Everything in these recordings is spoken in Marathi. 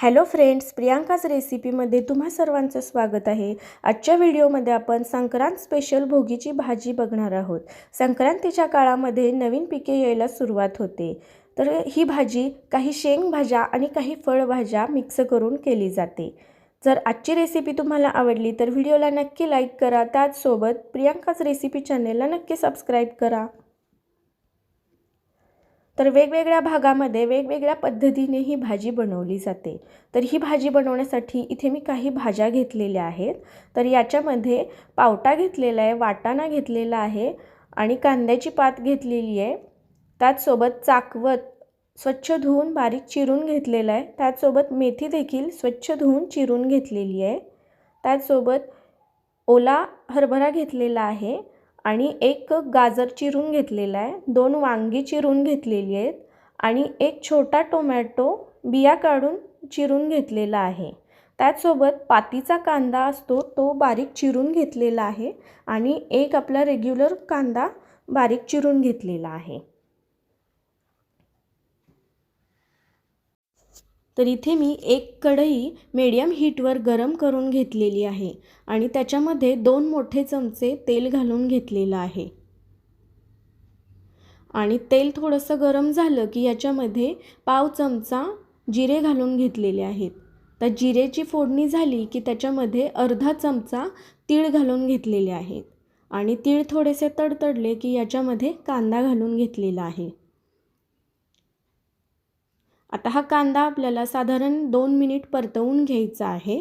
हॅलो फ्रेंड्स प्रियांकाच रेसिपीमध्ये तुम्हा सर्वांचं स्वागत आहे. आजच्या व्हिडिओमध्ये आपण संक्रांत स्पेशल भोगीची भाजी बघणार आहोत. संक्रांतीच्या काळामध्ये नवीन पिके यायला सुरुवात होते. तर ही भाजी काही शेंगभाज्या आणि काही फळभाज्या मिक्स करून केली जाते. जर आजची रेसिपी तुम्हाला आवडली तर व्हिडिओला नक्की लाईक करा. त्याचसोबत प्रियांकाच रेसिपी चॅनेलला नक्की सबस्क्राईब करा. तर वेगवेगळ्या भागामध्ये वेगवेगळ्या पद्धतीने ही भाजी बनवली जाते. तर ही भाजी बनवण्यासाठी इथे मी काही भाज्या घेतलेल्या आहेत. तर याच्यामध्ये पावटा घेतलेला आहे वाटाणा घेतलेला आहे आणि कांद्याची पात घेतलेली आहे. त्याचसोबत चाकवत स्वच्छ धुवून बारीक चिरून घेतलेला आहे. त्याचसोबत मेथी देखील स्वच्छ धुवून चिरून घेतलेली आहे. त्याचसोबत ओला हरभरा घेतलेला आहे. आणि एक गाजर चिरून घेतलेला आहे. दोन वांगी चिरून घेतलेली आहेत आणि एक छोटा टोमॅटो बिया काढून चिरून घेतलेला आहे. त्याचसोबत पातीचा कांदा असतो तो बारीक चिरून घेतलेला आहे आणि एक आपला रेग्युलर कांदा बारीक चिरून घेतलेला आहे. तर इथे मी एक कढई मीडियम हीटवर गरम करून घेतलेली आहे आणि त्याच्यामध्ये दोन मोठे चमचे तेल घालून घेतलेलं आहे. आणि तेल थोडंसं गरम झालं की याच्यामध्ये पाव चमचा जिरे घालून घेतलेले आहेत. तर जिरेची फोडणी झाली की त्याच्यामध्ये अर्धा चमचा तीळ घालून घेतलेले आहेत. आणि तीळ थोडेसे तडतडले की याच्यामध्ये कांदा घालून घेतलेला आहे. आता हा कांदा आपल्याला साधारण दोन मिनिट परतवून घ्यायचा आहे.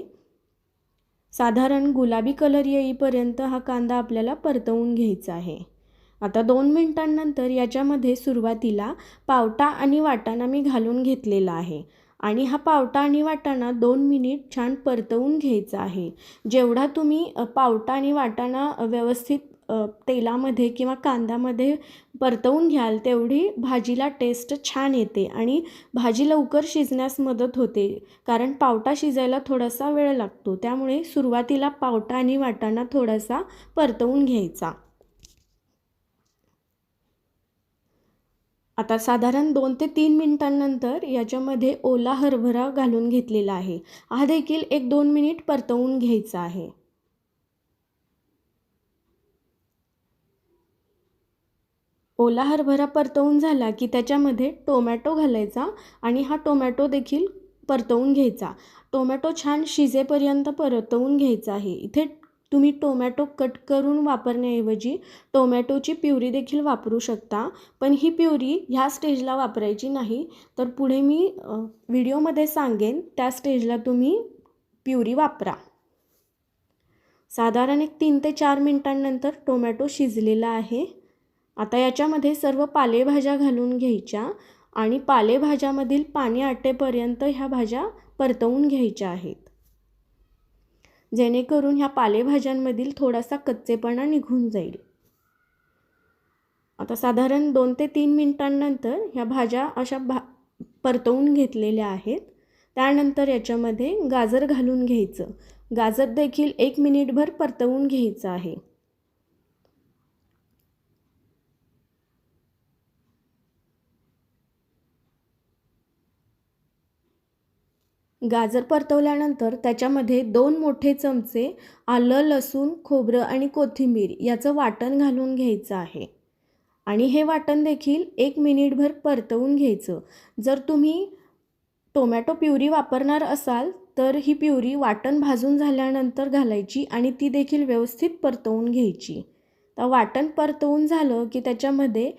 साधारण गुलाबी कलर येईपर्यंत हा कांदा आपल्याला परतवून घ्यायचा आहे. आता दोन मिनटांनंतर याच्यामध्ये सुरुवातीला पावटा आणि वाटाणा मी घालून घेतलेला आहे आणि हा पावटा आणि वाटाणा दोन मिनिट छान परतवून घ्यायचा आहे. जेवढा तुम्ही पावटा आणि वाटाणा व्यवस्थित तेलामध्ये किंवा कांद्यामध्ये परतवून घ्याल तेवढी भाजीला टेस्ट छान येते आणि भाजी लवकर शिजण्यास मदत होते. कारण पावटा शिजायला थोडासा वेळ लागतो त्यामुळे सुरुवातीला पावटा आणि वाटाणा थोडासा परतवून घ्यायचा. आता साधारण दोन ते तीन मिनिटांनंतर याच्यामध्ये ओला हरभरा घालून घेतलेला आहे. हा देखील एक दोन मिनिट परतवून घ्यायचा आहे. ओला हरभरा परतवून झाला की त्याच्यामध्ये टोमॅटो घालायचा आणि हा टोमॅटो देखील परतवून घ्यायचा. टोमॅटो छान शिजेपर्यंत परतवून घ्यायचा आहे. इथे तुम्ही टोमॅटो कट करून वापरण्याऐवजी टोमॅटोची प्युरी देखील वापरू शकता. पण ही प्युरी ह्या स्टेजला वापरायची नाही. तर पुढे मी व्हिडिओमध्ये सांगेन त्या स्टेजला तुम्ही प्युरी वापरा. साधारण एक तीन ते चार मिनटांनंतर टोमॅटो शिजलेला आहे. आता याच्यामध्ये सर्व पालेभाज्या घालून घ्यायच्या आणि पालेभाज्यामधील पाणी आटेपर्यंत ह्या भाज्या परतवून घ्यायच्या आहेत. जेणेकरून ह्या पालेभाज्यांमधील थोडासा कच्चेपणा निघून जाईल. आता साधारण दोन ते तीन मिनटांनंतर ह्या भाज्या अशा भा परतवून घेतलेल्या आहेत. त्यानंतर याच्यामध्ये गाजर घालून घ्यायचं. गाजर देखील एक मिनिटभर परतवून घ्यायचं आहे. गाजर परतवल्यानंतर त्याच्यामध्ये दोन मोठे चमचे आलं लसूण खोबरं आणि कोथिंबीर याचं वाटण घालून घ्यायचं आहे. आणि हे वाटण देखील एक मिनिटभर परतवून घ्यायचं. जर तुम्ही टोमॅटो प्युरी वापरणार असाल तर ही प्युरी वाटण भाजून झाल्यानंतर घालायची आणि ती देखील व्यवस्थित परतवून घ्यायची. तर वाटण परतवून झालं की त्याच्यामध्ये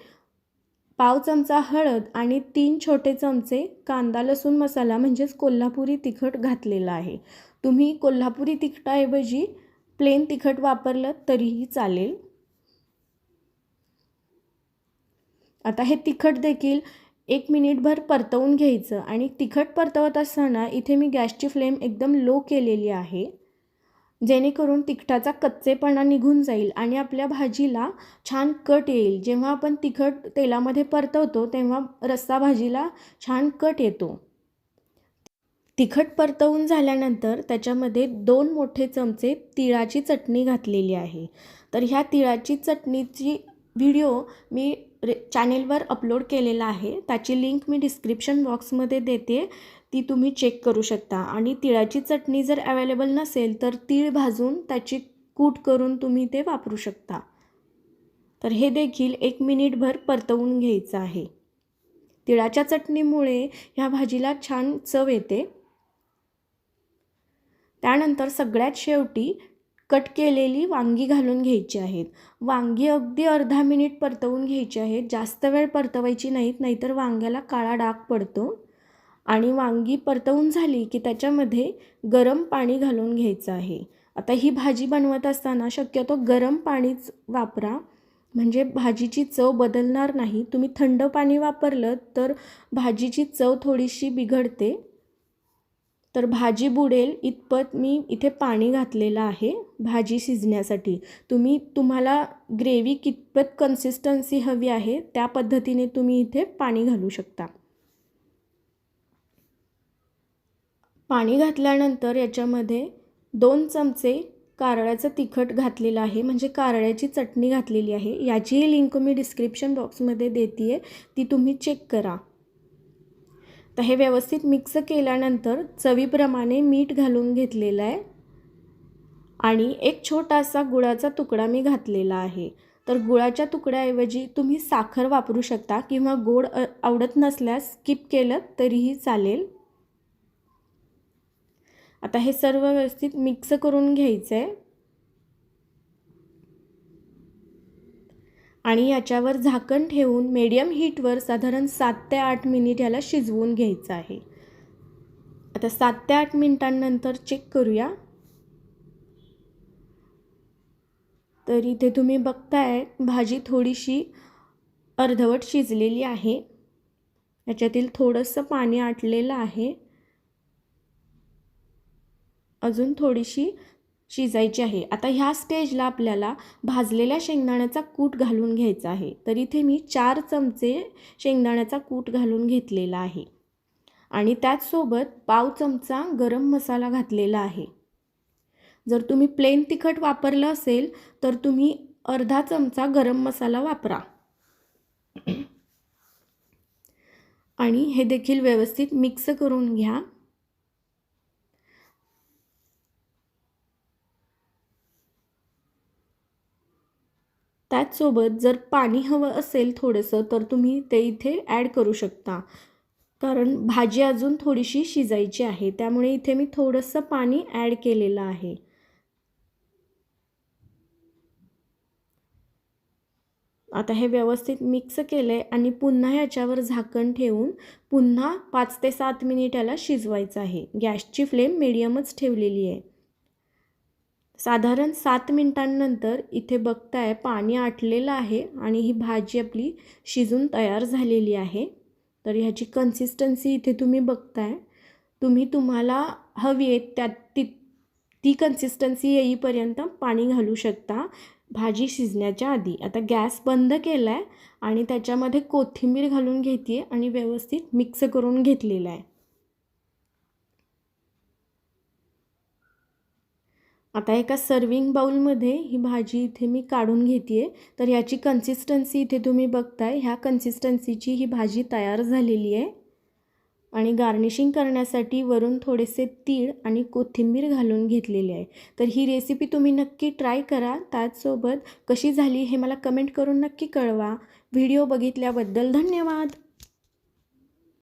पाव चमचा हळद आणि तीन छोटे चमचे कांदा लसूण मसाला म्हणजेच कोल्हापुरी तिखट घातलेला आहे. तुम्ही कोल्हापुरी तिखटाऐवजी प्लेन तिखट वापरलं तरीही चालेल. आता हे तिखट देखील एक मिनिटभर परतवून घ्यायचं आणि तिखट परतवत असताना इथे मी गॅसची फ्लेम एकदम लो केलेली आहे. जेणेकरून तिखटाचा कच्चेपणा निघून जाईल आणि आपल्या भाजीला छान कट येईल. जेव्हा आपण तिखट तेलामध्ये परतवतो तेव्हा रस्सा भाजीला छान कट येतो. तिखट परतवून झाल्यानंतर त्याच्यामध्ये दोन मोठे चमचे तिळाची चटणी घातलेली आहे. तर ह्या तिळाची चटणीची व्हिडिओ मी रे चॅनेलवर अपलोड केलेला आहे. त्याची लिंक मी डिस्क्रिप्शन बॉक्समध्ये देते. ती तुम्ही चेक करू शकता. आणि तिळाची चटणी जर अवेलेबल नसेल तर तीळ भाजून त्याची कूट करून तुम्ही ते वापरू शकता. तर हे देखील एक मिनिटभर परतवून घ्यायचं आहे. तिळाच्या चटणीमुळे ह्या भाजीला छान चव येते. त्यानंतर सगळ्यात शेवटी कट केलेली वांगी घालून घ्यायची आहेत. वांगी अगदी अर्धा मिनिट परतवून घ्यायची आहेत. जास्त वेळ परतवायची नाहीत नाहीतर वांग्याला काळा डाग पडतो. आणि वांगी परतवून झाली की त्याच्यामध्ये गरम पाणी घालून घ्यायचं आहे. आता ही भाजी बनवत असताना शक्यतो गरम पाणीच वापरा. म्हणजे भाजीची चव बदलणार नाही. तुम्ही थंड पाणी वापरलं तर भाजीची चव थोडीशी बिघडते. तर भाजी बुडेल इतपत मी इथे पाणी घातलेलं आहे भाजी शिजण्यासाठी. तुम्ही तुम्हाला ग्रेव्ही कितपत कन्सिस्टन्सी हवी आहे त्या पद्धतीने तुम्ही इथे पाणी घालू शकता. पाणी घातल्यानंतर याच्यामध्ये दोन चमचे कारळ्याचं तिखट घातलेलं आहे. म्हणजे कारळ्याची चटणी घातलेली आहे. याचीही लिंक मी डिस्क्रिप्शन बॉक्समध्ये देते आहे ती तुम्ही चेक करा. तर हे व्यवस्थित मिक्स केल्यानंतर चवीप्रमाणे मीठ घालून घेतलेलं आहे. आणि एक छोटासा गुळाचा तुकडा मी घातलेला आहे. तर गुळाच्या तुकड्याऐवजी तुम्ही साखर वापरू शकता किंवा गोड आवडत नसल्यास स्किप केलं तरीही चालेल. आता हे सर्व व्यवस्थित मिक्स करून घ्यायचं. आहे आणि याच्यावर झाकण ठेवून मीडियम हीटवर साधारण सात ते आठ मिनिट याला शिजवून घ्यायचं आहे. आता सात ते आठ मिनिटांनंतर चेक करूया. तर इथे तुम्ही बघताय भाजी थोडीशी अर्धवट शिजलेली आहे. याच्यातील थोडंसं पाणी आटलेलं आहे. अजून थोडीशी शिजायची आहे. आता ह्या स्टेजला आपल्याला भाजलेल्या शेंगदाण्याचा कूट घालून घ्यायचा आहे. तर इथे मी चार चमचे शेंगदाण्याचा कूट घालून घेतलेला आहे. आणि त्याचसोबत पाव चमचा गरम मसाला घातलेला आहे. जर तुम्ही प्लेन तिखट वापरलं असेल तर तुम्ही अर्धा चमचा गरम मसाला वापरा. आणि हे देखील व्यवस्थित मिक्स करून घ्या. त्याचसोबत जर पाणी हवं असेल थोडंसं तर तुम्ही ते इथे ॲड करू शकता. कारण भाजी अजून थोडीशी शिजायची आहे त्यामुळे इथे मी थोडंसं पाणी ॲड केलेलं आहे. आता हे व्यवस्थित मिक्स केलं आहे आणि पुन्हा याच्यावर झाकण ठेवून पुन्हा पाच ते सात मिनिट याला शिजवायचं आहे. गॅसची फ्लेम मिडियमच ठेवलेली आहे. साधारण सात मिनटांनंतर इथे बघताय पाणी आटलेलं आहे आणि ही भाजी आपली शिजून तयार झालेली आहे. तर ह्याची कन्सिस्टन्सी इथे तुम्ही बघताय. तुम्ही तुम्हाला हवी आहे त्यात ती ती कन्सिस्टन्सी येईपर्यंत पाणी घालू शकता भाजी शिजण्याच्या आधी. आता गॅस बंद केला आहे आणि त्याच्यामध्ये कोथिंबीर घालून घेते आहे आणि व्यवस्थित मिक्स करून घेतलेला आहे. आता एका सर्विंग बाउलमध्ये ही भाजी इथे मी काढून घेते आहे तर ह्याची कन्सिस्टन्सी इथे तुम्ही बघताय ह्या कन्सिस्टन्सीची ही भाजी तयार झालेली आहे. आणि गार्निशिंग करण्यासाठी वरून थोडेसे तीळ आणि कोथिंबीर घालून घेतलेले आहे. तर ही रेसिपी तुम्ही नक्की ट्राय करा. त्याचसोबत कशी झाली हे मला कमेंट करून नक्की कळवा. व्हिडिओ बघितल्याबद्दल धन्यवाद!